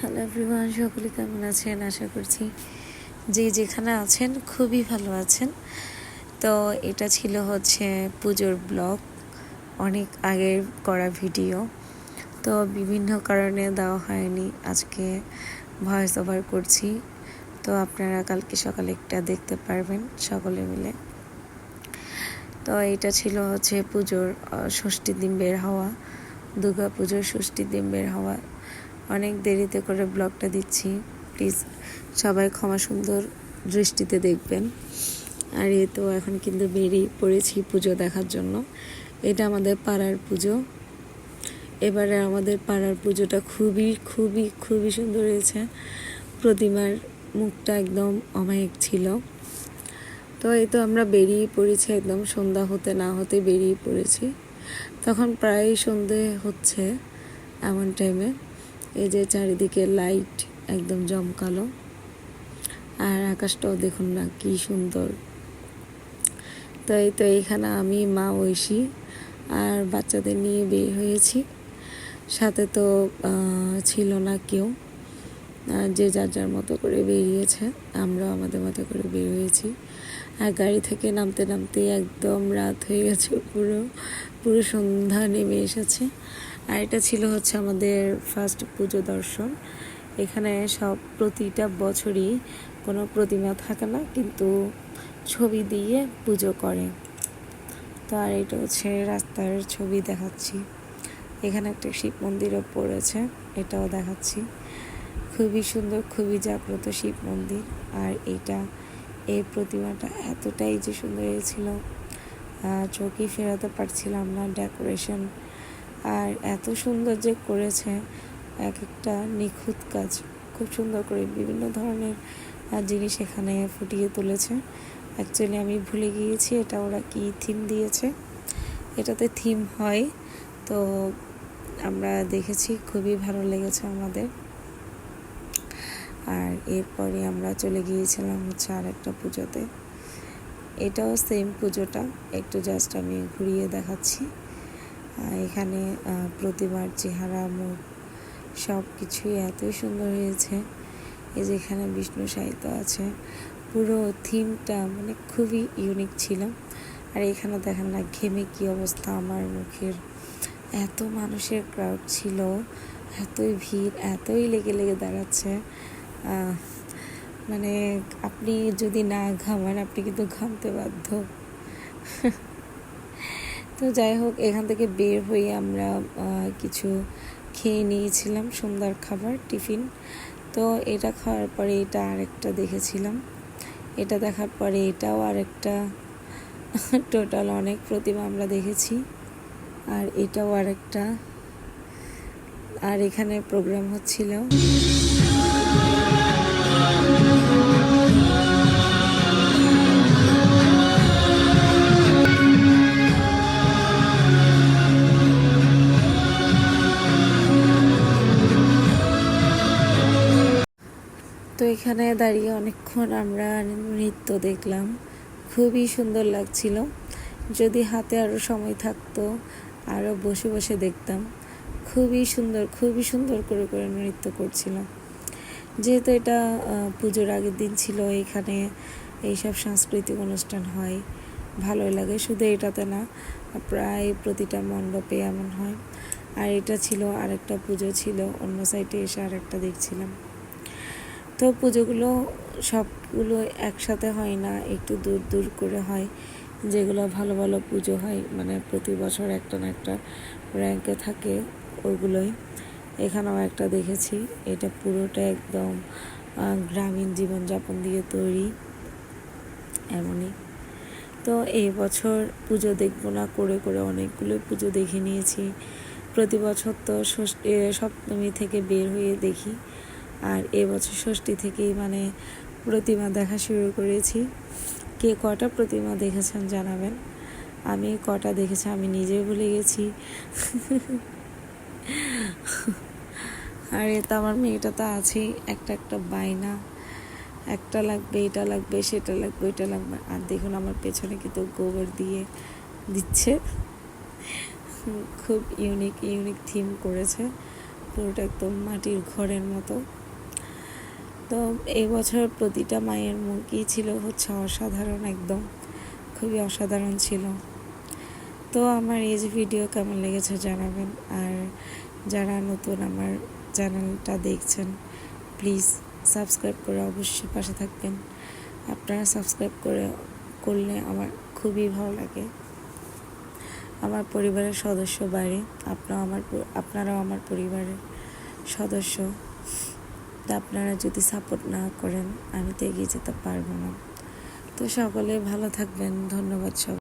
Hello everyone সকলে কেমন আছেন? আশা করছি যে যেখানে আছেন খুবই ভালো আছেন। তো এটা ছিল হচ্ছে পুজোর ব্লগ অনেক আগের করা ভিডিও। তো বিভিন্ন কারণে দেওয়া হয়নি আজকে ভয়েস ওভার করছি। তো আপনারা কালকে সকালে একটা দেখতে পারবেন সকলে মিলে। তো এটা ছিল হচ্ছে পুজোর আহ, ষষ্ঠীর দিন বের হওয়া দুর্গা পুজোর ষষ্ঠীর দিন বের হওয়া। অনেক দেরিতে করে ব্লগটা দিচ্ছি। প্লিজ সবাই ক্ষমা সুন্দর দৃষ্টিতে দেখবেন। আর এ তো এখন কিন্তু বেরিয়ে পড়েছি পুজো দেখার জন্য। এটা আমাদের পাড়ার পুজো। এবারে আমাদের পাড়ার পুজোটা খুবই খুবই খুবই সুন্দর হয়েছে। প্রতিমার মুখটা একদম অমায়িক ছিল। তো এই তো আমরা বেরিয়ে পড়েছি একদম সন্ধ্যা হতে না হতে বেরিয়ে পড়েছি। তখন প্রায় সন্ধে হচ্ছে এমন টাইমে এই যে চারিদিকে লাইট একদম জমকালো। আর আকাশটাও দেখুন না, কি সুন্দর। তো এই তো এইখানে আমি, মা ঐশী আর বাচ্চাদের নিয়ে বের হয়েছি। সাথে তো ছিল না কেউ। যে যার যার মতো করে বেরিয়েছে, আমরাও আমাদের মতো করে বের হয়েছি। আর গাড়ি থেকে নামতে নামতে একদম রাত হয়ে গেছে, পুরো পুরো সন্ধ্যা নেমে এসেছে। আর এটা ছিল হচ্ছে আমাদের ফার্স্ট পুজো দর্শন। এখানে সব প্রতিটা বছরই কোনো প্রতিমা থাকে না, কিন্তু ছবি দিয়ে পুজো করে। তো আর এটা হচ্ছে রাস্তার ছবি দেখাচ্ছি। এখানে একটা শিব মন্দিরও পড়েছে, এটাও দেখাচ্ছি। খুবই সুন্দর, খুবই জাগ্রত শিব মন্দির। আর এইটা এই প্রতিমাটা এতটাই যে সুন্দর হয়েছিল। চোখই ফেরাতে পারছিলাম না ডেকোরেশন আর এত সুন্দর যে করেছে এক একটা নিখুঁত কাজ। খুব সুন্দর করে বিভিন্ন ধরনের জিনিস এখানে ফুটিয়ে তুলেছে। অ্যাকচুয়ালি আমি ভুলে গিয়েছি এটা ওরা কি থিম দিয়েছে। এটাতে থিম হয়, তো আমরা দেখেছি, খুবই ভালো লেগেছে আমাদের। আর এরপরে আমরা চলে গিয়েছিলাম হচ্ছে আর একটা পুজোতে। এটাও সেম পুজোটা, একটু জাস্ট আমি ঘুরিয়ে দেখাচ্ছি। এখানে প্রতিমার চেহারা, মুখ সব কিছুই এতই সুন্দর হয়েছে। এই যে এখানে বিষ্ণু সাহিত্য আছে, পুরো থিমটা মানে খুবই ইউনিক ছিল। আর এখানে দেখেন না, ঘেমে কি অবস্থা আমার মুখের। এত মানুষের ক্রাউড ছিল, এতই ভিড়, এতই লেগে লেগে দাঁড়াচ্ছে। মানে আপনি যদি না ঘামান, আপনি কিন্তু ঘামতে বাধ্য। তো যাই হোক, এখান থেকে বের হয়ে আমরা কিছু খেয়ে নিয়েছিলাম, সুন্দর খাবার, টিফিন। তো এটা খাওয়ার পরে এটা আরেকটা দেখেছিলাম। এটা দেখার পরে এটাও আরেকটা। টোটাল অনেক প্রতিমা আমরা দেখেছি। আর এটাও আরেকটা। আর এখানে প্রোগ্রাম হচ্ছিল। তো এখানে দাঁড়িয়ে অনেকক্ষণ আমরা নৃত্য দেখলাম। খুবই সুন্দর লাগছিল। যদি হাতে আরও সময় থাকতো আরও বসে বসে দেখতাম। খুবই সুন্দর খুবই সুন্দর করে করে নৃত্য করছিলাম। যেহেতু এটা পুজোর আগের দিন ছিল, এখানে এইসব সাংস্কৃতিক অনুষ্ঠান হয়, ভালোই লাগে। শুধু এটাতে না, প্রায় প্রতিটা মণ্ডপে এমন হয়। আর এটা ছিল আরেকটা পুজো ছিল, অন্য সাইডে এসে আরেকটা দেখছিলাম। তো পুজোগুলো সবগুলো একসাথে হয় না, একটু দূর দূর করে হয়, যেগুলো ভালো ভালো পুজো হয় মানে প্রতি বছর একটা না একটা র্যাঙ্কে থাকে ওগুলোই। এখানেও একটা দেখেছি, এটা পুরোটা একদম গ্রামীণ জীবনযাপন দিয়ে তৈরি, এমনই। তো এই বছর পুজো দেখব না, করে করে অনেকগুলো পুজো দেখে নিয়েছি। প্রতি বছর তো ষষ্ঠী সপ্তমী থেকে বের হয়ে দেখি আর এবছর ষষ্ঠী থেকেই মানে প্রতিমা দেখা শুরু করেছি। কে কটা প্রতিমা দেখেছেন জানাবেন? আমি কটা দেখেছি, আমি নিজে ভুলে গেছি। আর এ তো আমার মেয়েটা তো আছেই, একটা একটা বায়না, একটা লাগবে, এটা লাগবে, সেটা লাগবে, ওইটা লাগবে। আর দেখুন আমার পেছনে কিন্তু গোবর দিয়ে দিচ্ছে। খুব ইউনিক ইউনিক থিম করেছে। পুরোটা একদম মাটির ঘরের মতো। তো এই বছর প্রতিটা মায়ের মুখই ছিল হচ্ছে অসাধারণ একদম, খুবই অসাধারণ ছিল। তো আমার এই যে ভিডিও কেমন লেগেছে জানাবেন, আর যারা নতুন আমার চ্যানেলটা দেখছেন প্লিজ সাবস্ক্রাইব করে অবশ্যই পাশে থাকবেন। আপনারা সাবস্ক্রাইব করে, করলে আমার খুবই ভালো লাগে। আমার পরিবারের সদস্য বাইরে আপনারাও আমার আপনারাও আমার পরিবারের সদস্য। তা আপনারা যদি সাপোর্ট না করেন, আমি তো এগিয়ে যেতে পারব না। তো সকলে ভালো থাকবেন। ধন্যবাদ সব